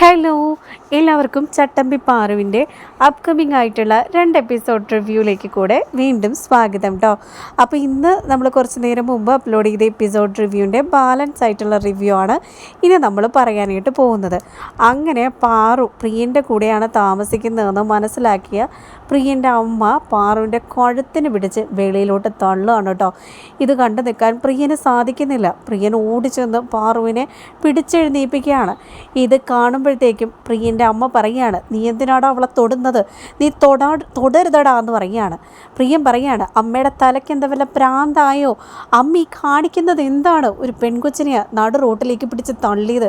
Hello എല്ലാവർക്കും ചട്ടമ്പി പാറുവിന്റെ upcoming ആയിട്ടുള്ള രണ്ട് എപ്പിസോഡ് റിവ്യൂയിലേക്ക് കൂടെ വീണ്ടും സ്വാഗതം കേട്ടോ അപ്പോൾ ഇന്ന് നമ്മൾ കുറച്ച് നേരം മുമ്പ് അപ്ലോഡ് ചെയ്ത എപ്പിസോഡ് റിവ്യൂവിന്റെ ബാലൻസ് ആയിട്ടുള്ള റിവ്യൂ ആണ് ഇനി നമ്മൾ പറയാനായിട്ട് പോകുന്നത്. അങ്ങനെ പാറു പ്രിയന്റെ കൂടെയാണ് താമസിക്കുന്നതെന്ന് മനസ്സിലാക്കിയ പ്രിയന്റെ അമ്മ പാറുവിന്റെ കഴുത്തിന് പിടിച്ച് വെളിയിലോട്ട് തള്ളുകയാണ് കേട്ടോ ഇത് കണ്ടു നിൽക്കാൻ പ്രിയന് സാധിക്കുന്നില്ല. പ്രിയൻ ഓടിച്ചെന്ന് പാറുവിനെ പിടിച്ചെഴുന്നേൽപ്പിക്കുകയാണ്. ഇത് കാണുമ്പോഴത്തേക്കും പ്രിയന്റെ അമ്മ പറയുകയാണ് നീ എന്തിനാടാ അവളെ തൊടുന്നത്? നീ തൊടാ തൊടരുതടാ എന്ന് പറയുകയാണ്. പ്രിയൻ പറയുകയാണ് അമ്മയുടെ തലയ്ക്ക് എന്താ വല്ല പ്രാന്തായോ? അമ്മ ഈ കാണിക്കുന്നത് എന്താണ്? ഒരു പെൺകൊച്ചിനെ നടു റോട്ടിലേക്ക് പിടിച്ച് തള്ളിയത്.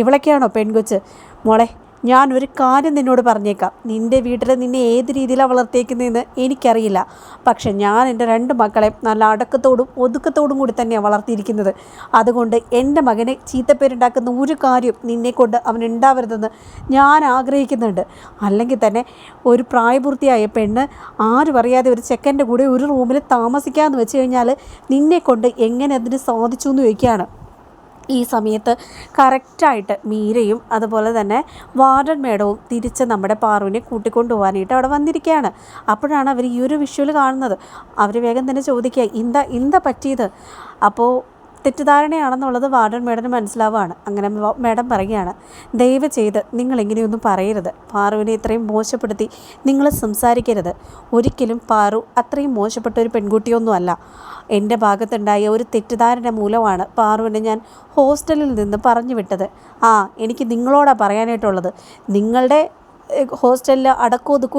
ഇവളൊക്കെയാണോ പെൺകൊച്ച്? മോളെ ഞാൻ ഒരു കാര്യം നിന്നോട് പറഞ്ഞേക്കാം. നിന്റെ വീട്ടിൽ നിന്നെ ഏത് രീതിയിലാണ് വളർത്തിയേക്കുന്നതെന്ന് എനിക്കറിയില്ല. പക്ഷെ ഞാൻ എന്റെ രണ്ട് മക്കളെ നല്ല അടക്കത്തോടും ഒതുക്കത്തോടും കൂടി തന്നെയാണ് വളർത്തിയിരിക്കുന്നത്. അതുകൊണ്ട് എന്റെ മകനെ ചീത്തപ്പേരുണ്ടാക്കുന്ന ഒരു കാര്യം നിന്നെക്കൊണ്ട് അവൻ ഉണ്ടാവരുതെന്ന് ഞാൻ ആഗ്രഹിക്കുന്നുണ്ട്. അല്ലെങ്കിൽ തന്നെ ഒരു പ്രായപൂർത്തിയായ പെണ്ണ് ആരും അറിയാതെ ഒരു ചെക്കന്റെ കൂടെ ഒരു റൂമിൽ താമസിക്കാമെന്ന് വെച്ച് കഴിഞ്ഞാൽ നിന്നെക്കൊണ്ട് എങ്ങനെ അതിന് സാധിച്ചു എന്ന് ചോദിക്കുകയാണ്. ഈ സമയത്ത് കറക്റ്റായിട്ട് മീരയും അതുപോലെ തന്നെ വാർഡൻ മേഡവും തിരിച്ച് നമ്മുടെ പാറുവിനെ കൂട്ടിക്കൊണ്ടു പോകാനായിട്ട് അവിടെ വന്നിരിക്കുകയാണ്. അപ്പോഴാണ് അവർ ഈ ഒരു വിഷ്വൽ കാണുന്നത്. അവർ വേഗം തന്നെ ചോദിക്കുക എന്താ എന്താ പറ്റിയത്? അപ്പോൾ തെറ്റിദ്ധാരണയാണെന്നുള്ളത് വാർഡൻ മേഡന് മനസ്സിലാവുകയാണ്. അങ്ങനെ മേഡം പറയുകയാണ് ദയവ് ചെയ്ത് നിങ്ങൾ ഇങ്ങനെയൊന്നും പറയരുത്. പാറുവിനെ ഇത്രയും മോശപ്പെടുത്തി നിങ്ങൾ സംസാരിക്കരുത്. ഒരിക്കലും പാറു അത്രയും മോശപ്പെട്ട ഒരു പെൺകുട്ടിയൊന്നുമല്ല. എന്റെ ഭാഗത്തുണ്ടായ ഒരു തെറ്റിദ്ധാരണ മൂലമാണ് പാറുവിനെ ഞാൻ ഹോസ്റ്റലിൽ നിന്ന് പറഞ്ഞു വിട്ടത്. ആ എനിക്ക് നിങ്ങളോടാണ് പറയാനായിട്ടുള്ളത്. നിങ്ങളുടെ ഹോസ്റ്റലിൽ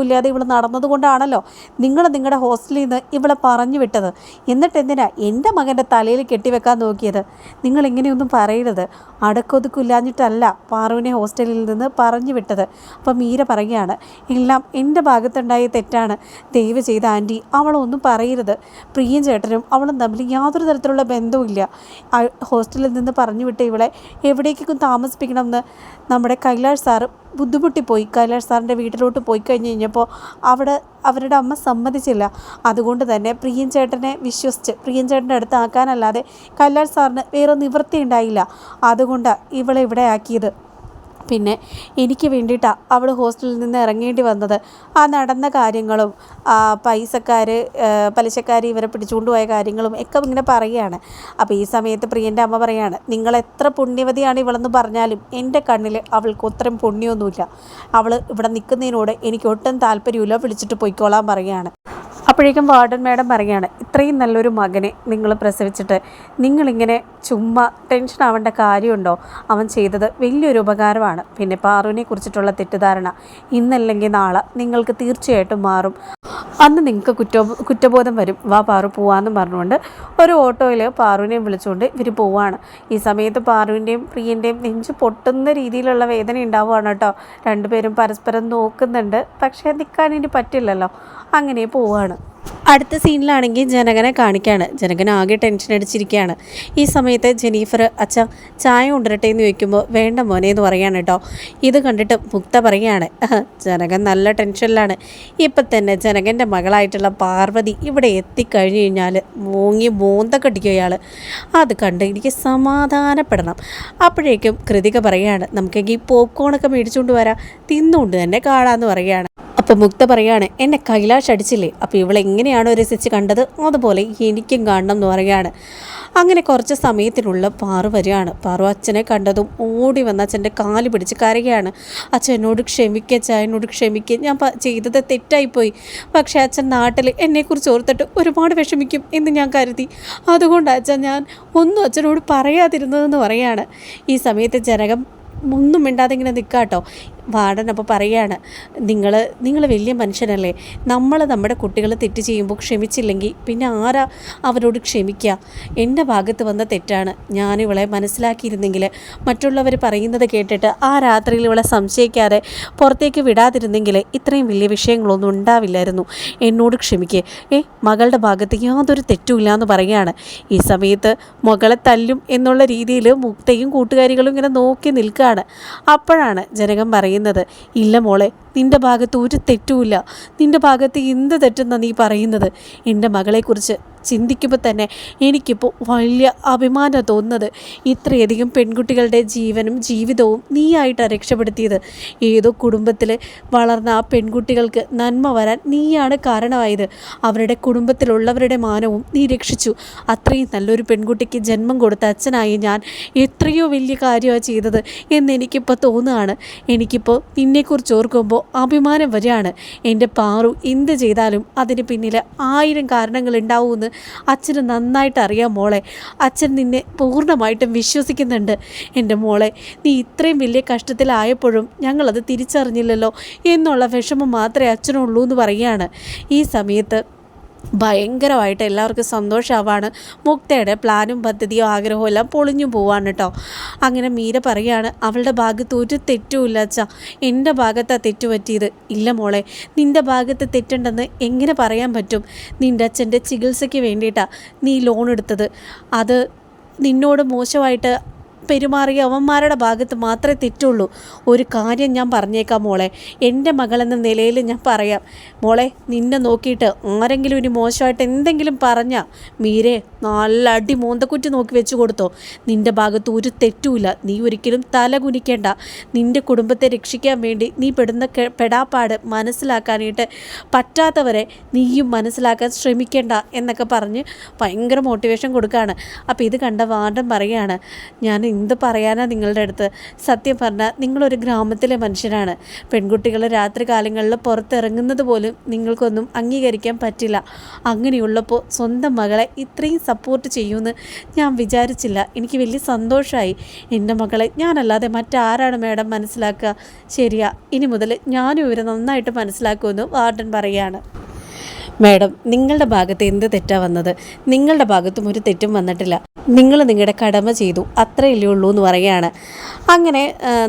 ഇല്ലാതെ ഇവൾ നടന്നതുകൊണ്ടാണല്ലോ നിങ്ങൾ നിങ്ങളുടെ ഹോസ്റ്റലിൽ നിന്ന് ഇവിടെ പറഞ്ഞു വിട്ടത്. എന്നിട്ട് എന്തിനാ എന്റെ മകന്റെ തലയിൽ കെട്ടിവെക്കാൻ നോക്കിയത്? നിങ്ങൾ ഇങ്ങനെയൊന്നും പറയരുത്. അടക്കൊതുക്കും ഇല്ലാഞ്ഞിട്ടല്ല പാറുവിനെ ഹോസ്റ്റലിൽ നിന്ന് പറഞ്ഞു വിട്ടത്. അപ്പം മീര പറയുകയാണ് എല്ലാം എന്റെ ഭാഗത്തുണ്ടായ തെറ്റാണ്. ദയവ് ചെയ്ത ആന്റി അവളൊന്നും പറയരുത്. പ്രിയൻ ചേട്ടനും അവളും തമ്മിൽ യാതൊരു തരത്തിലുള്ള ബന്ധവുമില്ല ഹോസ്റ്റലിൽ നിന്ന് പറഞ്ഞു വിട്ട് ഇവളെ എവിടേക്കും താമസിപ്പിക്കണമെന്ന് നമ്മുടെ കൈലാഷ് സാറ് ബുദ്ധിമുട്ടിപ്പോയി. കൈലാഷ് സാറിന്റെ വീട്ടിലോട്ട് പോയി കഴിഞ്ഞ് കഴിഞ്ഞപ്പോൾ അവിടെ അവരുടെ അമ്മ സമ്മതിച്ചില്ല. അതുകൊണ്ട് തന്നെ പ്രിയൻ ചേട്ടനെ വിശ്വസിച്ച് പ്രിയൻ ചേട്ടന്റെ അടുത്ത് ആക്കാനല്ലാതെ കൈലാഷ് സാറിന് വേറെ നിവൃത്തി ഉണ്ടായില്ല അതുകൊണ്ട് ഇവളെ ഇവിടെ ആക്കിയത്. പിന്നെ എനിക്ക് വേണ്ടിയിട്ടാണ് അവൾ ഹോസ്റ്റലിൽ നിന്ന് ഇറങ്ങേണ്ടി വന്നത്. ആ നടന്ന കാര്യങ്ങളും പൈസക്കാർ പലിശക്കാർ ഇവരെ പിടിച്ചുകൊണ്ട് പോയ കാര്യങ്ങളും ഒക്കെ ഇങ്ങനെ പറയുകയാണ്. അപ്പോൾ ഈ സമയത്ത് പ്രിയന്റെ അമ്മ പറയാണ് നിങ്ങൾ എത്ര പുണ്യവതിയാണ് ഇവളെന്ന് പറഞ്ഞാലും എന്റെ കണ്ണിൽ അവൾക്ക് അത്രയും പുണ്യമൊന്നുമില്ല അവൾ ഇവിടെ നിൽക്കുന്നതിനോട് എനിക്ക് ഒട്ടും താല്പര്യമില്ല വിളിച്ചിട്ട് പൊയ്ക്കോളാൻ പറയുകയാണ്. അപ്പോഴേക്കും വാർഡൻ മാഡം പറയുകയാണ് ഇത്രയും നല്ലൊരു മകനെ നിങ്ങൾ പ്രസവിച്ചിട്ട് നിങ്ങളിങ്ങനെ ചുമ്മാ ടെൻഷൻ ആവേണ്ട കാര്യമുണ്ടോ? അവൻ ചെയ്തത് വലിയൊരു ഉപകാരമാണ്. പിന്നെ പാറുവിനെ കുറിച്ചിട്ടുള്ള തെറ്റിദ്ധാരണ ഇന്നല്ലെങ്കിൽ നാളെ നിങ്ങൾക്ക് തീർച്ചയായിട്ടും മാറും. അന്ന് നിങ്ങൾക്ക് കുറ്റോ കുറ്റബോധം വരും. വാ പാറു പോവാന്നും പറഞ്ഞുകൊണ്ട് ഒരു ഓട്ടോയിൽ പാറുവിനെയും വിളിച്ചുകൊണ്ട് ഇവർ പോവാണ്. ഈ സമയത്ത് പാറുവിന്റെയും പ്രിയന്റെയും നെഞ്ച് പൊട്ടുന്ന രീതിയിലുള്ള വേദന ഉണ്ടാവുകയാണ് കേട്ടോ. രണ്ടുപേരും പരസ്പരം നോക്കുന്നുണ്ട്. പക്ഷേ നിൽക്കാൻ ഇനി പറ്റില്ലല്ലോ. അങ്ങനെ പോവാണ്. അടുത്ത സീനിലാണെങ്കിൽ ജനകനെ കാണിക്കുകയാണ് ജനകൻ ആകെ ടെൻഷൻ അടിച്ചിരിക്കുകയാണ്. ഈ സമയത്ത് ജെനീഫർ അച്ഛ ചായ കൊണ്ടുവരട്ടെ എന്ന് ചോദിക്കുമ്പോൾ വേണ്ട മോനെ എന്ന് പറയാണ് കേട്ടോ. ഇത് കണ്ടിട്ട് മുക്ത പറയുകയാണ് ജനകൻ നല്ല ടെൻഷനിലാണ്. ഇപ്പം തന്നെ ജനകന്റെ മകളായിട്ടുള്ള പാർവതി ഇവിടെ എത്തിക്കഴിഞ്ഞ് കഴിഞ്ഞാൽ മൂങ്ങി മൂന്ത കടിക്കുക ഇയാൾ അത് കണ്ട് എനിക്ക് സമാധാനപ്പെടണം. അപ്പോഴേക്കും കൃതിക പറയുകയാണ് നമുക്കെങ്കിൽ പോപ്കോണൊക്കെ മേടിച്ചുകൊണ്ട് വരാം. തിന്നുകൊണ്ട് തന്നെ കാണാമെന്ന് പറയുകയാണ്. അപ്പോൾ മുക്ത പറയാണ് എന്നെ കൈലാഷ് അടിച്ചില്ലേ? അപ്പോൾ ഇവളെങ്ങനെയാണോ രസിച്ച് കണ്ടത്? അതുപോലെ എനിക്കും കാണണം എന്ന് പറയുകയാണ്. അങ്ങനെ കുറച്ച് സമയത്തിനുള്ള പാറു വരികയാണ്. പാറു അച്ഛനെ കണ്ടതും ഓടി വന്ന് അച്ഛന്റെ കാൽ പിടിച്ച് കരയുകയാണ്. അച്ഛൻ എന്നോട് ക്ഷമിക്കുക അച്ഛ എന്നോട് ക്ഷമിക്കുക ഞാൻ ചെയ്തത് തെറ്റായിപ്പോയി. പക്ഷേ അച്ഛൻ നാട്ടിൽ എന്നെക്കുറിച്ച് ഓർത്തിട്ട് ഒരുപാട് വിഷമിക്കും എന്ന് ഞാൻ കരുതി. അതുകൊണ്ട് അച്ഛൻ ഞാൻ ഒന്നും അച്ഛനോട് പറയാതിരുന്നതെന്ന് പറയാണ് ഈ സമയത്ത് ജനകം ഒന്നും മിണ്ടാതെ ഇങ്ങനെ നിൽക്കുക കേട്ടോ വാർഡൻ അപ്പോൾ പറയുകയാണ് നിങ്ങൾ നിങ്ങൾ വലിയ മനുഷ്യനല്ലേ. നമ്മൾ നമ്മുടെ കുട്ടികൾ തെറ്റ് ചെയ്യുമ്പോൾ ക്ഷമിച്ചില്ലെങ്കിൽ പിന്നെ ആരാ അവരോട് ക്ഷമിക്കുക? എന്റെ ഭാഗത്ത് വന്ന തെറ്റാണ്. ഞാനിവളെ മനസ്സിലാക്കിയിരുന്നെങ്കിൽ മറ്റുള്ളവർ പറയുന്നത് കേട്ടിട്ട് ആ രാത്രിയിൽ ഇവളെ സംശയിക്കാതെ പുറത്തേക്ക് വിടാതിരുന്നെങ്കിൽ ഇത്രയും വലിയ വിഷയങ്ങളൊന്നും ഉണ്ടാവില്ലായിരുന്നു. എന്നോട് ക്ഷമിക്കുക ഏ മകളുടെ ഭാഗത്ത് യാതൊരു തെറ്റുമില്ല എന്ന് പറയുകയാണ്. ഈ സമയത്ത് മകളെ തല്ലും എന്നുള്ള രീതിയിൽ മുക്തയും കൂട്ടുകാരികളും ഇങ്ങനെ നോക്കി നിൽക്കുകയാണ്. അപ്പോഴാണ് ജനകം പറയുന്നത് ഇല്ല മോളെ നിന്റെ ഭാഗത്ത് ഒരു തെറ്റുമില്ല. നിന്റെ ഭാഗത്ത് എന്ത് തെറ്റെന്നാണ് നീ പറയുന്നത്? എന്റെ മകളെക്കുറിച്ച് ചിന്തിക്കുമ്പോൾ തന്നെ എനിക്കിപ്പോൾ വലിയ അഭിമാനം തോന്നുന്നത് ഇത്രയധികം പെൺകുട്ടികളുടെ ജീവനും ജീവിതവും നീയായിട്ടാണ് രക്ഷപ്പെടുത്തിയത്. ഏതോ കുടുംബത്തിൽ വളർന്ന ആ പെൺകുട്ടികൾക്ക് നന്മ വരാൻ നീയാണ് കാരണമായത്. അവരുടെ കുടുംബത്തിലുള്ളവരുടെ മാനവും നീ രക്ഷിച്ചു. അത്രയും നല്ലൊരു പെൺകുട്ടിക്ക് ജന്മം കൊടുത്ത അച്ഛനായി ഞാൻ എത്രയോ വലിയ കാര്യമാണ് ചെയ്തത് എന്ന് എനിക്കിപ്പോൾ തോന്നുകയാണ്. എനിക്കിപ്പോൾ നിന്നെക്കുറിച്ച് ഓർക്കുമ്പോൾ അഭിമാനം വരികയാണ് എന്റെ പാറു എന്ത് ചെയ്താലും അതിന് പിന്നിൽ ആയിരം കാരണങ്ങൾ ഉണ്ടാവുമെന്ന് അച്ഛന് നന്നായിട്ട് അറിയാം മോളെ. അച്ഛൻ നിന്നെ പൂർണമായിട്ടും വിശ്വസിക്കുന്നുണ്ട്. എന്റെ മോളെ നീ ഇത്രയും വലിയ കഷ്ടത്തിലായപ്പോഴും ഞങ്ങളത് തിരിച്ചറിഞ്ഞില്ലല്ലോ. എന്നുള്ള വിഷമം മാത്രമേ അച്ഛനുള്ളൂ എന്ന് പറയുകയാണ്. ഈ സമയത്ത് ഭയങ്കരമായിട്ട് എല്ലാവർക്കും സന്തോഷമാവാണ് മുക്തയുടെ പ്ലാനും പദ്ധതിയോ ആഗ്രഹവും എല്ലാം പൊളിഞ്ഞു പോവാണ് കേട്ടോ അങ്ങനെ മീര പറയാണ് അവളുടെ ഭാഗത്ത് ഒരു തെറ്റുമില്ല അച്ഛാ. എന്റെ ഭാഗത്താണ് തെറ്റു പറ്റിയത്. ഇല്ല മോളെ നിന്റെ ഭാഗത്ത് തെറ്റുണ്ടെന്ന് എങ്ങനെ പറയാൻ പറ്റും? നിന്റെ അച്ഛന്റെ ചികിത്സയ്ക്ക് വേണ്ടിയിട്ടാണ് നീ ലോൺ എടുത്തത്. അത് നിന്നോട് മോശമായിട്ട് പെരുമാറിയ അവന്മാരുടെ ഭാഗത്ത് മാത്രമേ തെറ്റുള്ളൂ. ഒരു കാര്യം ഞാൻ പറഞ്ഞേക്കാം മോളെ. എന്റെ മകളെന്ന നിലയിൽ ഞാൻ പറയാം. മോളെ നിന്നെ നോക്കിയിട്ട് ആരെങ്കിലും ഇനി മോശമായിട്ട് എന്തെങ്കിലും പറഞ്ഞാൽ മീരെ നല്ല അടി മോന്തക്കുറ്റി നോക്കി വെച്ച് കൊടുത്തോ. നിന്റെ ഭാഗത്ത് ഒരു തെറ്റുമില്ല. നീ ഒരിക്കലും തല കുനിക്കേണ്ട. നിന്റെ കുടുംബത്തെ രക്ഷിക്കാൻ വേണ്ടി നീ പെടുന്ന പെടാപ്പാട് മനസ്സിലാക്കാനായിട്ട് പറ്റാത്തവരെ നീയും മനസ്സിലാക്കാൻ ശ്രമിക്കേണ്ട എന്നൊക്കെ പറഞ്ഞ് ഭയങ്കര മോട്ടിവേഷൻ കൊടുക്കുകയാണ് അപ്പോൾ ഇത് കണ്ട വാർഡൻ പറയുകയാണ്. ഞാൻ എന്ത് പറയാനാ നിങ്ങളുടെ അടുത്ത്? സത്യം പറഞ്ഞാൽ നിങ്ങളൊരു ഗ്രാമത്തിലെ മനുഷ്യരാണ്. പെൺകുട്ടികൾ രാത്രി കാലങ്ങളിൽ പുറത്തിറങ്ങുന്നത് പോലും നിങ്ങൾക്കൊന്നും അംഗീകരിക്കാൻ പറ്റില്ല. അങ്ങനെയുള്ളപ്പോൾ സ്വന്തം മകളെ ഇത്രയും സപ്പോർട്ട് ചെയ്യുമെന്ന് ഞാൻ വിചാരിച്ചില്ല. എനിക്ക് വലിയ സന്തോഷമായി എന്റെ മകളെ ഞാനല്ലാതെ മറ്റാരാണ് മേഡം മനസ്സിലാക്കുക? ശരിയാ ഇനി മുതൽ ഞാനും ഇവരെ നന്നായിട്ട് മനസ്സിലാക്കുമെന്ന് വാർഡൻ പറയുകയാണ് മാഡം നിങ്ങളുടെ ഭാഗത്ത് എന്ത് തെറ്റാ വന്നത്? നിങ്ങളുടെ ഭാഗത്തും ഒരു തെറ്റും വന്നിട്ടില്ല. നിങ്ങൾ നിങ്ങളുടെ കടമ ചെയ്തു അത്രയല്ലേ ഉള്ളൂ എന്ന് പറയുകയാണ്. അങ്ങനെ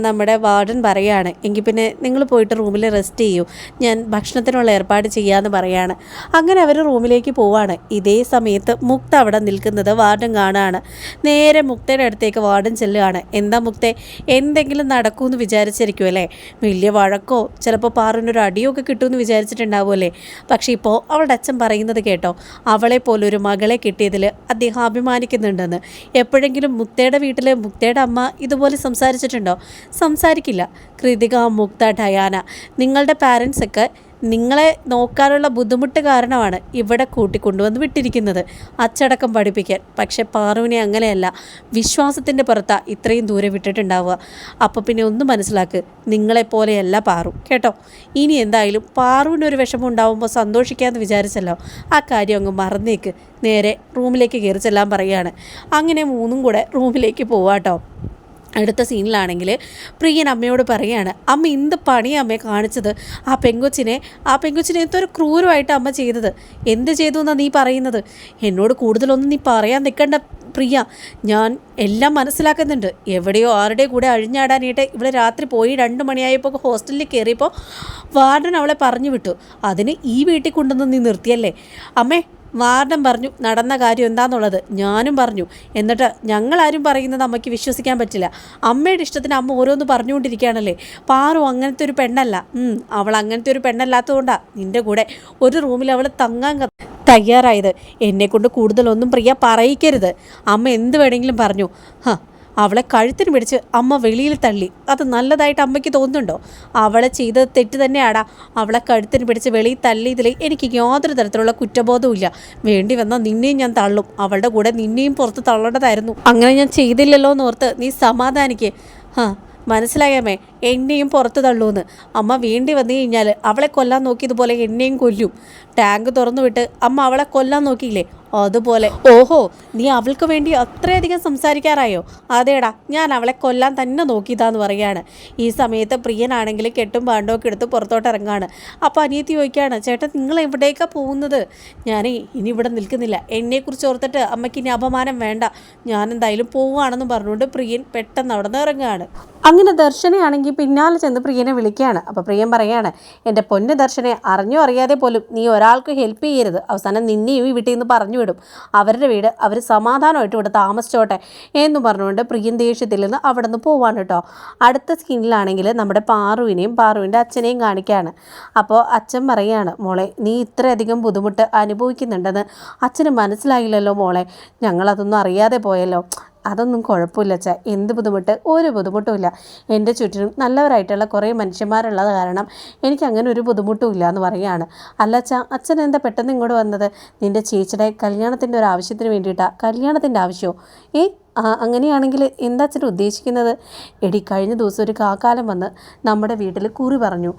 നമ്മുടെ വാർഡൻ പറയുകയാണ് എങ്കിൽ പിന്നെ നിങ്ങൾ പോയിട്ട് റൂമിൽ റെസ്റ്റ് ചെയ്യൂ. ഞാൻ ഭക്ഷണത്തിനുള്ള ഏർപ്പാട് ചെയ്യാമെന്ന് പറയാണ് അങ്ങനെ അവർ റൂമിലേക്ക് പോവാണ്. ഇതേ സമയത്ത് മുക്ത അവിടെ നിൽക്കുന്നത് വാർഡൻ കാണുകയാണ് നേരെ മുക്തയുടെ അടുത്തേക്ക് വാർഡൻ ചെല്ലുകയാണ്. എന്താ മുക്തെ എന്തെങ്കിലും നടക്കുമെന്ന് വിചാരിച്ചിരിക്കും അല്ലേ വലിയ വഴക്കോ? ചിലപ്പോൾ പാറിനൊരു അടിയോ ഒക്കെ കിട്ടുമെന്ന് വിചാരിച്ചിട്ടുണ്ടാവുമല്ലേ? പക്ഷേ ഇപ്പോൾ അവളുടെ അച്ഛൻ പറയുന്നത് കേട്ടോ അവളെ പോലൊരു മകളെ കിട്ടിയതിൽ അദ്ദേഹം അഭിമാനിക്കുന്നുണ്ടെന്ന്. എപ്പോഴെങ്കിലും മുക്തയുടെ വീട്ടിൽ മുക്തയുടെ അമ്മ ഇതുപോലെ സംസാരിച്ചിട്ടുണ്ടോ? സംസാരിക്കില്ല. കൃതിക മുക്ത ഡയാന. നിങ്ങളുടെ പാരൻസൊക്കെ നിങ്ങളെ നോക്കാനുള്ള ബുദ്ധിമുട്ട് കാരണമാണ് ഇവിടെ കൂട്ടിക്കൊണ്ടുവന്ന് വിട്ടിരിക്കുന്നത്. അച്ചടക്കം പഠിപ്പിക്കാൻ. പക്ഷേ പാറുവിനെ അങ്ങനെയല്ല. വിശ്വാസത്തിന്റെ പുറത്താണ് ഇത്രയും ദൂരെ വിട്ടിട്ടുണ്ടാവുക. അപ്പോൾ പിന്നെ ഒന്ന് മനസ്സിലാക്ക് നിങ്ങളെപ്പോലെയല്ല പാറു. കേട്ടോ? ഇനി എന്തായാലും പാറുവിന് ഒരു വിഷമം ഉണ്ടാവുമ്പോൾ സന്തോഷിക്കാമെന്ന് വിചാരിച്ചല്ലോ. ആ കാര്യം അങ്ങ് മറന്നേക്ക്. നേരെ റൂമിലേക്ക് കയറി ചെല്ലാൻ പറയുകയാണ്. അങ്ങനെ മൂന്നും കൂടെ റൂമിലേക്ക് പോവാട്ടോ അടുത്ത സീനിലാണെങ്കിൽ പ്രിയൻ അമ്മയോട് പറയാണ് അമ്മ എന്ത് പണിയാണ് അമ്മയെ കാണിച്ചത്? ആ പെങ്കൊച്ചിനെ ആ പെങ്കൊച്ചിനെ എന്തൊരു ക്രൂരമായിട്ട് അമ്മ ചെയ്തത്. എന്ത് ചെയ്തു എന്നാണ് നീ പറയുന്നത്? എന്നോട് കൂടുതലൊന്നും നീ പറയാൻ നിൽക്കണ്ട പ്രിയ. ഞാൻ എല്ലാം മനസ്സിലാക്കുന്നുണ്ട്. എവിടെയോ ആരുടെ കൂടെ അഴിഞ്ഞാടാനായിട്ട് ഇവിടെ രാത്രി പോയി രണ്ട് മണിയായപ്പോൾ ഹോസ്റ്റലിൽ കയറിയപ്പോൾ വാർഡൻ അവളെ പറഞ്ഞു വിട്ടു. അതിന് ഈ വീട്ടിൽ കൊണ്ടുവന്ന് നീ നിർത്തിയല്ലേ? അമ്മേ വാർഡൻ പറഞ്ഞു നടന്ന കാര്യം എന്താന്നുള്ളത്? ഞാനും പറഞ്ഞു എന്നിട്ട് ഞങ്ങളാരും പറയുന്നത് അമ്മയ്ക്ക് വിശ്വസിക്കാൻ പറ്റില്ല. അമ്മയുടെ ഇഷ്ടത്തിന് അമ്മ ഓരോന്ന് പറഞ്ഞുകൊണ്ടിരിക്കുകയാണല്ലേ. പാറു അങ്ങനത്തെ ഒരു പെണ്ണല്ല. അവൾ അങ്ങനത്തെ ഒരു പെണ്ണല്ലാത്തതുകൊണ്ടാണ് നിന്റെ കൂടെ ഒരു റൂമിൽ അവൾ തങ്ങാൻ തയ്യാറായത്. എന്നെക്കൊണ്ട് കൂടുതലൊന്നും പ്രിയ പറയിക്കരുത്. അമ്മ എന്ത് വേണമെങ്കിലും പറഞ്ഞു. ഹ അവളെ കഴുത്തിന് പിടിച്ച് അമ്മ വെളിയിൽ തള്ളി. അത് നല്ലതായിട്ട് അമ്മയ്ക്ക് തോന്നുന്നുണ്ടോ? അവളെ ചെയ്തത് തെറ്റ് തന്നെയാടാ. അവളെ കഴുത്തിന് പിടിച്ച് വെളിയിൽ തള്ളിയതിൽ എനിക്ക് യാതൊരു തരത്തിലുള്ള കുറ്റബോധവും ഇല്ല. വേണ്ടി വന്നാൽ നിന്നെയും ഞാൻ തള്ളും. അവളുടെ കൂടെ നിന്നെയും പുറത്ത് തള്ളേണ്ടതായിരുന്നു. അങ്ങനെ ഞാൻ ചെയ്തില്ലല്ലോ എന്ന് ഓർത്ത് നീ സമാധാനിക്ക്. ഹാ മനസ്സിലായാമേ എന്നെയും പുറത്ത് തള്ളൂന്ന്. അമ്മ വീണ്ടി വന്നു കഴിഞ്ഞാൽ അവളെ കൊല്ലാൻ നോക്കിയതുപോലെ എന്നെയും കൊല്ലും. ടാങ്ക് തുറന്നു വിട്ട് അമ്മ അവളെ കൊല്ലാൻ നോക്കിയില്ലേ? അതുപോലെ ഓഹോ നീ അവൾക്ക് വേണ്ടി അത്രയധികം സംസാരിക്കാറായോ? അതേടാ ഞാൻ അവളെ കൊല്ലാൻ തന്നെ നോക്കിയതാന്ന് പറയാണ് ഈ സമയത്ത് പ്രിയനാണെങ്കിൽ കെട്ടും പാണ്ടൊക്കെ എടുത്ത് പുറത്തോട്ട് ഇറങ്ങാണ് അപ്പോൾ അനിയത്തി ചോദിക്കുകയാണ് ചേട്ടൻ നിങ്ങൾ എവിടേക്കാണ് പോകുന്നത്? ഞാൻ ഇനി ഇവിടെ നിൽക്കുന്നില്ല. എന്നെക്കുറിച്ച് ഓർത്തിട്ട് അമ്മയ്ക്ക് ഇനി അപമാനം വേണ്ട. ഞാൻ എന്തായാലും പോവുകയാണെന്ന് പറഞ്ഞുകൊണ്ട് പ്രിയൻ പെട്ടെന്ന് അവിടെ നിന്ന് ഇറങ്ങുകയാണ്. അങ്ങനെ ദർശനയാണെങ്കിൽ പിന്നാലെ ചെന്ന് പ്രിയനെ വിളിക്കുകയാണ്. അപ്പോൾ പ്രിയൻ പറയാണ് എന്റെ പൊന്ന് ദർശനെ അറിഞ്ഞോ അറിയാതെ പോലും നീ ഒരാൾക്ക് ഹെൽപ്പ് ചെയ്യരുത്. അവസാനം നിന്നെയും ഈ വീട്ടിൽ നിന്ന് പറഞ്ഞു വിടും. അവരുടെ വീട് അവർ സമാധാനമായിട്ട് ഇവിടെ താമസിച്ചോട്ടെ എന്ന് പറഞ്ഞുകൊണ്ട് പ്രിയൻ ദേഷ്യത്തിൽ നിന്ന് അവിടെ നിന്ന് പോവാണ് കേട്ടോ. അടുത്ത സ്കിന്നിലാണെങ്കിൽ നമ്മുടെ പാറുവിനെയും പാറുവിന്റെ അച്ഛനെയും കാണിക്കുകയാണ് അപ്പോൾ അച്ഛൻ പറയാണ് മോളെ നീ ഇത്രയധികം ബുദ്ധിമുട്ട് അനുഭവിക്കുന്നുണ്ടെന്ന് അച്ഛന് മനസ്സിലായില്ലല്ലോ മോളെ. ഞങ്ങളതൊന്നും അറിയാതെ പോയല്ലോ. അതൊന്നും കുഴപ്പമില്ല അച്ഛാ. എന്ത് ബുദ്ധിമുട്ട്? ഒരു ബുദ്ധിമുട്ടുമില്ല. എന്റെ ചുറ്റിനും നല്ലവരായിട്ടുള്ള കുറേ മനുഷ്യന്മാരുള്ളത് കാരണം എനിക്ക് അങ്ങനെ ഒരു ബുദ്ധിമുട്ടും എന്ന് പറയുകയാണ്. അല്ല അച്ഛാ അച്ഛൻ എന്താ പെട്ടെന്ന് ഇങ്ങോട്ട് വന്നത്? നിന്റെ ചേച്ചിയുടെ കല്യാണത്തിന്റെ ഒരു ആവശ്യത്തിന് വേണ്ടിയിട്ടാണ് കല്യാണത്തിന്റെ ആവശ്യമോ? ഏ അങ്ങനെയാണെങ്കിൽ എന്താ അച്ഛൻ ഉദ്ദേശിക്കുന്നത്? എടി കഴിഞ്ഞ ദിവസം ഒരു കാക്കാലം വന്ന് നമ്മുടെ വീട്ടിൽ കുറി പറഞ്ഞു.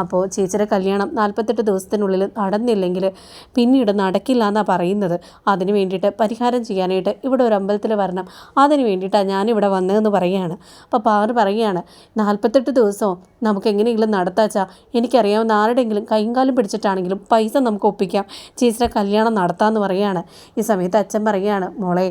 അപ്പോൾ ചേച്ചിയുടെ കല്യാണം നാൽപ്പത്തെട്ട് ദിവസത്തിനുള്ളിൽ നടന്നില്ലെങ്കിൽ പിന്നീട് നടക്കില്ല എന്നാണ് പറയുന്നത്. അതിന് വേണ്ടിയിട്ട് പരിഹാരം ചെയ്യാനായിട്ട് ഇവിടെ ഒരു അമ്പലത്തിൽ വരണം. അതിന് വേണ്ടിയിട്ടാണ് ഞാനിവിടെ വന്നതെന്ന് പറയുകയാണ്. അപ്പോൾ പാറ് പറയുകയാണ് നാൽപ്പത്തെട്ട് ദിവസവും നമുക്ക് എങ്ങനെയെങ്കിലും നടത്താച്ചാ എനിക്കറിയാവുന്ന ആരുടെയെങ്കിലും കൈകാലം കാലും പിടിച്ചിട്ടാണെങ്കിലും പൈസ നമുക്ക് ഒപ്പിക്കാം. ചേച്ചിയുടെ കല്യാണം നടത്താമെന്ന് പറയുകയാണ്. ഈ സമയത്ത് അച്ഛൻ പറയുകയാണ് മോളെ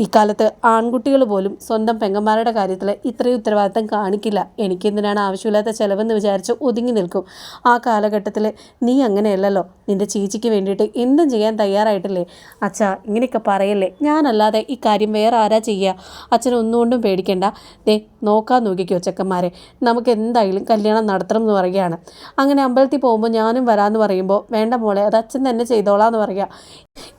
ഈ കാലത്ത് ആൺകുട്ടികൾ പോലും സ്വന്തം പെങ്ങന്മാരുടെ കാര്യത്തിൽ ഇത്രയും ഉത്തരവാദിത്തം കാണിക്കില്ല. എനിക്കെന്തിനാണ് ആവശ്യമില്ലാത്ത ചിലവെന്ന് വിചാരിച്ച് ഒതുങ്ങി നിൽക്കും. ആ കാലഘട്ടത്തിൽ നീ അങ്ങനെയല്ലല്ലോ. നിന്റെ ചേച്ചിക്ക് വേണ്ടിയിട്ട് എന്തും ചെയ്യാൻ തയ്യാറായിട്ടില്ലേ? അച്ഛാ ഇങ്ങനെയൊക്കെ പറയല്ലേ? ഞാനല്ലാതെ ഈ കാര്യം വേറെ ആരാ ചെയ്യുക അച്ഛൻ ഒന്നുകൊണ്ടും പേടിക്കണ്ട. ദേ നോക്കാൻ നോക്കിക്കോ ചെക്കന്മാരെ. നമുക്ക് എന്തായാലും കല്യാണം നടത്തണം എന്ന് പറയുകയാണ്. അങ്ങനെ അമ്പലത്തിൽ പോകുമ്പോൾ ഞാനും വരാമെന്ന് പറയുമ്പോൾ വേണ്ട മോളെ അത് അച്ഛൻ തന്നെ ചെയ്തോളാം എന്ന് പറയുക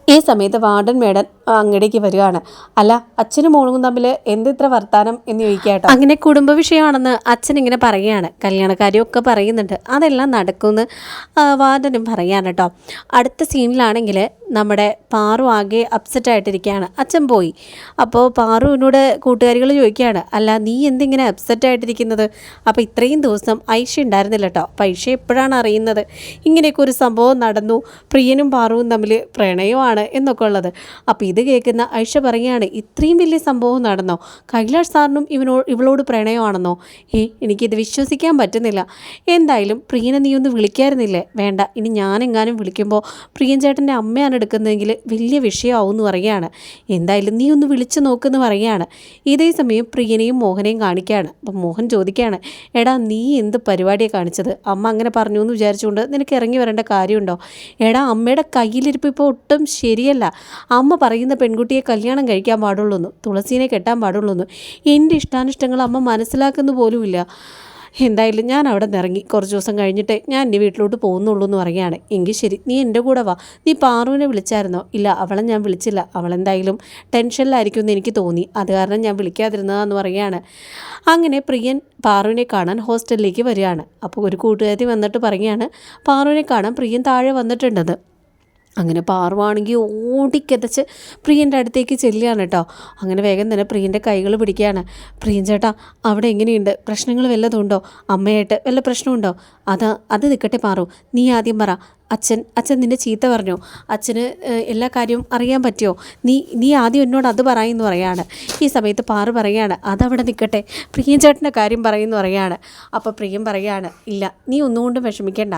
ഈ സമയത്ത് വാർഡൻ മേഡൻ അങ്ങടേക്ക് വരികയാണ് അല്ല അച്ഛനും മോളും തമ്മിൽ എന്തിത്ര വർത്താനം എന്ന് ചോദിക്കാട്ടോ അങ്ങനെ കുടുംബ വിഷയമാണെന്ന് അച്ഛൻ ഇങ്ങനെ പറയുകയാണ്. കല്യാണക്കാരിയൊക്കെ പറയുന്നുണ്ട്. അതെല്ലാം നടക്കുമെന്ന് വാദനും പറയാണ് കേട്ടോ. അടുത്ത സീനിലാണെങ്കിൽ നമ്മുടെ പാറു ആകെ അപ്സെറ്റ് ആയിട്ടിരിക്കുകയാണ്. അച്ഛൻ പോയി. അപ്പോൾ പാറുവിനോട് കൂട്ടുകാരികൾ ചോദിക്കുകയാണ് അല്ല നീ എന്തിങ്ങനെ അപ്സെറ്റ് ആയിട്ടിരിക്കുന്നത്? അപ്പോൾ ഇത്രയും ദിവസം ഐഷ ഉണ്ടായിരുന്നില്ല കേട്ടോ. അപ്പോൾ ഐഷ എപ്പോഴാണ് അറിയുന്നത്? ഇങ്ങനെയൊക്കെ ഒരു സംഭവം നടന്നു. പ്രിയനും പാറുവും തമ്മിൽ പ്രണയമാണ് എന്നൊക്കെ ഉള്ളത്. അപ്പോൾ ഇത് കേൾക്കുന്ന ഐഷ പറയുകയാണ് ഇത്രയും വലിയ സംഭവം നടന്നോ? കൈലാഷ് സാറിനും ഇവനോ ഇവളോട് പ്രണയമാണെന്നോ? ഏ എനിക്കിത് വിശ്വസിക്കാൻ പറ്റുന്നില്ല. എന്തായാലും പ്രിയനെ നീ ഒന്ന് വിളിക്കായിരുന്നില്ലേ? വേണ്ട ഇനി ഞാനെങ്ങാനും വിളിക്കുമ്പോൾ പ്രിയൻ ചേട്ടന്റെ അമ്മയാണ് എടുക്കുന്നതെങ്കിൽ വലിയ വിഷയമാവും എന്ന് പറയുകയാണ്. എന്തായാലും നീ ഒന്ന് വിളിച്ചു നോക്കുമെന്ന് പറയുകയാണ്. ഇതേ സമയം പ്രിയനെയും മോഹനെയും കാണിക്കുകയാണ്. അപ്പം മോഹൻ ചോദിക്കുകയാണ് എടാ നീ എന്ത് പരിപാടിയാണ് കാണിച്ചത്? അമ്മ അങ്ങനെ പറഞ്ഞു എന്ന് വിചാരിച്ചുകൊണ്ട് നിനക്ക് ഇറങ്ങി വരേണ്ട കാര്യമുണ്ടോ? എടാ അമ്മയുടെ കയ്യിലിരിപ്പ് ഇപ്പോൾ ഒട്ടും ശരിയല്ല. അമ്മ പറയുന്ന പെൺകുട്ടിയെ കല്യാണം കഴിക്കാൻ പാടുള്ളൂ തുളസീനെ കെട്ടാൻ പാടുള്ളൂ എന്റെ ഇഷ്ടാനിഷ്ടങ്ങൾ അമ്മ മനസ്സിലാക്കുന്ന പോലുമില്ല. എന്തായാലും ഞാൻ അവിടെ നിന്ന് ഇറങ്ങി കുറച്ച് ദിവസം കഴിഞ്ഞിട്ട് ഞാൻ എന്റെ വീട്ടിലോട്ട് പോകുന്നുള്ളൂ എന്ന് പറയുകയാണ്. എങ്കിൽ ശരി നീ എന്റെ കൂടെ വാ. നീ പാറുവിനെ വിളിച്ചായിരുന്നോ? ഇല്ല അവളെ ഞാൻ വിളിച്ചില്ല. അവളെന്തായാലും ടെൻഷനിലായിരിക്കും എന്ന് എനിക്ക് തോന്നി. അത് കാരണം ഞാൻ വിളിക്കാതിരുന്നതാന്ന് പറയുകയാണ്. അങ്ങനെ പ്രിയൻ പാറുവിനെ കാണാൻ ഹോസ്റ്റലിലേക്ക് വരികയാണ്. അപ്പോൾ ഒരു കൂട്ടുകാരി വന്നിട്ട് പറയുകയാണ് പാറുവിനെ കാണാൻ പ്രിയൻ താഴെ വന്നിട്ടുണ്ടെന്ന്. അങ്ങനെ പാറുവാണെങ്കിൽ ഓടിക്കതച്ച് പ്രിയന്റെ അടുത്തേക്ക് ചെല്ലുകയാണ് കേട്ടോ. അങ്ങനെ വേഗം തന്നെ പ്രിയന്റെ കൈകൾ പിടിക്കുകയാണ്. പ്രിയൻ ചേട്ടാ അവിടെ എങ്ങനെയുണ്ട്? പ്രശ്നങ്ങൾ വല്ലതും ഉണ്ടോ? അമ്മയായിട്ട് വല്ല പ്രശ്നമുണ്ടോ? അത് അത് നിൽക്കട്ടെ പാറു. നീ ആദ്യം പറ. അച്ഛൻ അച്ഛൻ നിന്നെ ചീത്ത പറഞ്ഞോ. അച്ഛന് എല്ലാ കാര്യവും അറിയാൻ പറ്റുമോ? നീ നീ ആദ്യം എന്നോട് അത് പറയുമെന്ന് പറയാണ്. ഈ സമയത്ത് പാറു പറയാണ് അതവിടെ നിൽക്കട്ടെ പ്രിയൻ ചേട്ടന്റെ കാര്യം പറയുമെന്ന് പറയാണ്. അപ്പോൾ പ്രിയം പറയാണ് ഇല്ല നീ ഒന്നുകൊണ്ടും വിഷമിക്കേണ്ട.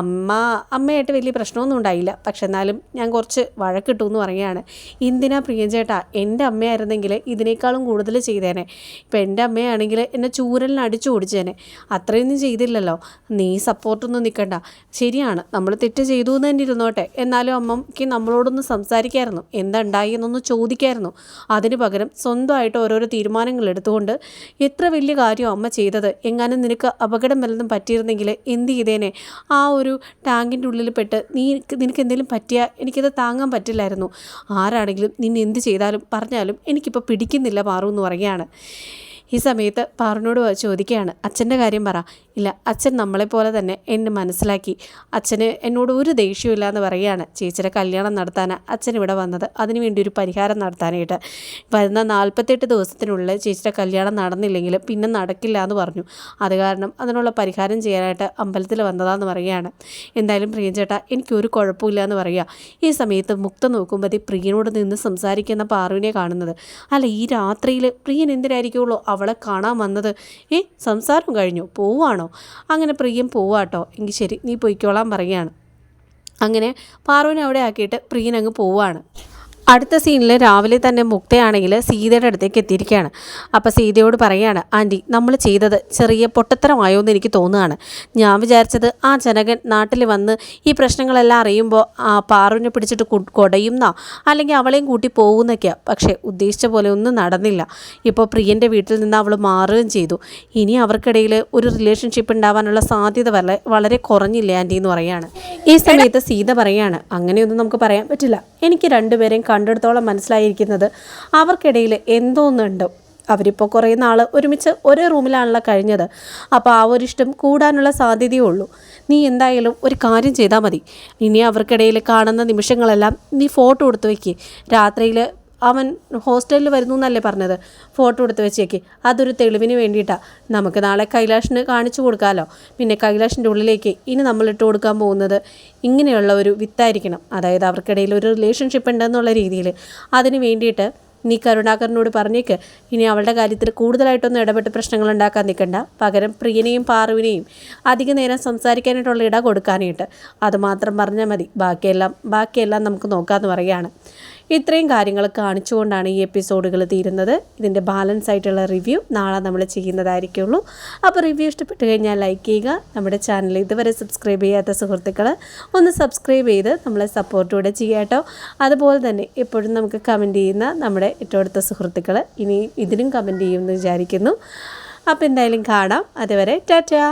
അമ്മ അമ്മയായിട്ട് വലിയ പ്രശ്നമൊന്നും ഉണ്ടായില്ല. പക്ഷെ എന്നാലും ഞാൻ കുറച്ച് വഴക്കിട്ടു എന്ന് പറയുകയാണ് എന്തിനാ പ്രിയൻ ചേട്ടാ എന്റെ അമ്മയായിരുന്നെങ്കിൽ ഇതിനേക്കാളും കൂടുതൽ ചെയ്തേനെ. ഇപ്പം എന്റെ അമ്മയാണെങ്കിൽ എന്നെ ചൂരലിന് അടിച്ചു ഓടിച്ചേനെ അത്രയൊന്നും ചെയ്തില്ലല്ലോ. നീ സപ്പോർട്ടൊന്നും നിൽക്കണ്ട ശരിയാണ് നമ്മൾ തെറ്റ് ചെയ്തു എന്ന് തന്നെ ഇരുന്നോട്ടെ. എന്നാലും അമ്മയ്ക്ക് നമ്മളോടൊന്ന് സംസാരിക്കായിരുന്നു. എന്തുണ്ടായി എന്നൊന്ന് ചോദിക്കായിരുന്നു. അതിന് പകരം സ്വന്തമായിട്ട് ഓരോരോ തീരുമാനങ്ങൾ എടുത്തുകൊണ്ട് എത്ര വലിയ കാര്യം അമ്മ ചെയ്തത്? എങ്ങാനും നിനക്ക് അപകടം വല്ലതും പറ്റിയിരുന്നെങ്കിൽ എന്ത് ചെയ്തേനെ? ആ ഒരു ടാങ്കിന്റെ ഉള്ളിൽ പെട്ട് നീ നിനക്ക് എന്തെങ്കിലും പറ്റിയാൽ എനിക്കത് താങ്ങാൻ പറ്റില്ലായിരുന്നു. ആരാണെങ്കിലും നിന്നെ എന്ത് ചെയ്താലും പറഞ്ഞാലും എനിക്കിപ്പോൾ പിടിക്കുന്നില്ല മാറുമെന്ന് പറയുകയാണ്. ഈ സമയത്ത് പാറിനോട് ചോദിക്കുകയാണ് അച്ഛന്റെ കാര്യം പറ. ഇല്ല അച്ഛൻ നമ്മളെപ്പോലെ തന്നെ എന്നെ മനസ്സിലാക്കി. അച്ഛന് എന്നോട് ഒരു ദേഷ്യമില്ല എന്ന് പറയുകയാണ്. ചേച്ചിയുടെ കല്യാണം നടത്താൻ അച്ഛൻ ഇവിടെ വന്നത്. അതിനുവേണ്ടി ഒരു പരിഹാരം നടത്താനായിട്ട്. വരുന്ന നാൽപ്പത്തെട്ട് ദിവസത്തിനുള്ളിൽ ചേച്ചിയുടെ കല്യാണം നടന്നില്ലെങ്കിൽ പിന്നെ നടക്കില്ല എന്ന് പറഞ്ഞു. അത് കാരണം അതിനുള്ള പരിഹാരം ചെയ്യാനായിട്ട് അമ്പലത്തിൽ വന്നതാന്ന് പറയുകയാണ്. എന്തായാലും പ്രിയഞ്ചേട്ടാ എനിക്കൊരു കുഴപ്പമില്ല എന്ന് പറയുക. ഈ സമയത്ത് മുക്ത നോക്കുമ്പോൾ പ്രിയനോട് നിന്ന് സംസാരിക്കുന്ന പാറുവിനെ കാണുന്നത്. അല്ല ഈ രാത്രിയിൽ പ്രിയൻ എന്തിനായിരിക്കുള്ളൂ അവളെ കാണാൻ വന്നത്. ഏ സംസാരം കഴിഞ്ഞു. പോവാണോ അങ്ങനെ പ്രിയം പോവാട്ടോ. എങ്കിൽ ശരി നീ പൊയ്ക്കോളാൻ പറയുകയാണ് അങ്ങനെ പാറുവിനെ അവിടെ ആക്കിയിട്ട് പ്രിയൻ അങ്ങ് പോവാണ്. അടുത്ത സീനിൽ രാവിലെ തന്നെ മുക്തയാണെങ്കിൽ സീതയുടെ അടുത്തേക്ക് എത്തിയിരിക്കുകയാണ്. അപ്പോൾ സീതയോട് പറയുകയാണ് ആന്റി നമ്മൾ ചെയ്തത് ചെറിയ പൊട്ടത്തരമായോ എന്ന് എനിക്ക് തോന്നുകയാണ്. ഞാൻ വിചാരിച്ചത് ആ ജനകൻ നാട്ടിൽ വന്ന് ഈ പ്രശ്നങ്ങളെല്ലാം അറിയുമ്പോൾ ആ പാറുവിനെ പിടിച്ചിട്ട് കൊടയുന്നോ അല്ലെങ്കിൽ അവളെയും കൂട്ടി പോകുന്നൊക്കെയാണ് പക്ഷേ ഉദ്ദേശിച്ച പോലെ ഒന്നും നടന്നില്ല. ഇപ്പോൾ പ്രിയന്റെ വീട്ടിൽ നിന്ന് അവൾ മാറുകയും ചെയ്തു. ഇനി അവർക്കിടയിൽ ഒരു റിലേഷൻഷിപ്പ് ഉണ്ടാവാനുള്ള സാധ്യത വളരെ വളരെ കുറഞ്ഞില്ലേ ആന്റി എന്ന് പറയാണ് ഈ സമയത്ത് സീത പറയാണ് അങ്ങനെയൊന്നും നമുക്ക് പറയാൻ പറ്റില്ല. എനിക്ക് രണ്ടുപേരെയും കണ്ടെടുത്തോളം മനസ്സിലായിരിക്കുന്നത് അവർക്കിടയിൽ എന്തോന്നുണ്ട്. അവരിപ്പോൾ കുറേ നാൾ ഒരുമിച്ച് ഒരേ റൂമിലാണല്ലോ കഴിഞ്ഞത്. അപ്പോൾ ആ ഒരു ഇഷ്ടം കൂടാനുള്ള സാധ്യതയേ ഉള്ളൂ. നീ എന്തായാലും ഒരു കാര്യം ചെയ്താൽ മതി. ഇനി അവർക്കിടയിൽ കാണുന്ന നിമിഷങ്ങളെല്ലാം നീ ഫോട്ടോ എടുത്ത് വയ്ക്കുക രാത്രിയിൽ അവൻ ഹോസ്റ്റലിൽ വരുന്നു എന്നല്ലേ പറഞ്ഞത്? ഫോട്ടോ എടുത്ത് വെച്ചേക്ക്. അതൊരു തെളിവിന് വേണ്ടിയിട്ടാണ് നമുക്ക് നാളെ കൈലാഷിന് കാണിച്ചു കൊടുക്കാമല്ലോ പിന്നെ കൈലാഷിന്റെ ഉള്ളിലേക്ക് ഇനി നമ്മൾ ഇട്ട് കൊടുക്കാൻ പോകുന്നത് ഇങ്ങനെയുള്ള ഒരു വിത്തായിരിക്കണം. അതായത് അവർക്കിടയിൽ ഒരു റിലേഷൻഷിപ്പ് ഉണ്ടെന്നുള്ള രീതിയിൽ. അതിന് വേണ്ടിയിട്ട് നീ കരുണാകരനോട് പറഞ്ഞേക്ക്. ഇനി അവളുടെ കാര്യത്തിൽ കൂടുതലായിട്ടൊന്നും ഇടപെട്ട് പ്രശ്നങ്ങൾ ഉണ്ടാക്കാൻ നിൽക്കണ്ട. പകരം പ്രിയനെയും പാറുവിനെയും അധിക നേരം സംസാരിക്കാനായിട്ടുള്ള ഇട കൊടുക്കാനായിട്ട്. അതുമാത്രം പറഞ്ഞാൽ മതി. ബാക്കിയെല്ലാം ബാക്കിയെല്ലാം നമുക്ക് നോക്കാമെന്ന് പറയുകയാണ്. ഇത്രയും കാര്യങ്ങൾ കാണിച്ചുകൊണ്ടാണ് ഈ എപ്പിസോഡുകൾ തീരുന്നത്. ഇതിന്റെ ബാലൻസ് ആയിട്ടുള്ള റിവ്യൂ നാളെ നമ്മൾ ചെയ്യുന്നതായിരിക്കുള്ളൂ. അപ്പോൾ റിവ്യൂ ഇഷ്ടപ്പെട്ട് കഴിഞ്ഞാൽ ലൈക്ക് ചെയ്യുക. നമ്മുടെ ചാനൽ ഇതുവരെ സബ്സ്ക്രൈബ് ചെയ്യാത്ത സുഹൃത്തുക്കൾ ഒന്ന് സബ്സ്ക്രൈബ് ചെയ്ത് നമ്മളെ സപ്പോർട്ട് ചെയ്യാട്ടോ അതുപോലെ തന്നെ എപ്പോഴും നമുക്ക് കമന്റ് ചെയ്യുന്ന നമ്മുടെ ഏറ്റവും അടുത്ത സുഹൃത്തുക്കൾ ഇനി ഇതിനും കമന്റ് ചെയ്യുമെന്ന് വിചാരിക്കുന്നു. അപ്പോൾ എന്തായാലും കാണാം. അതുവരെ ടാറ്റാ.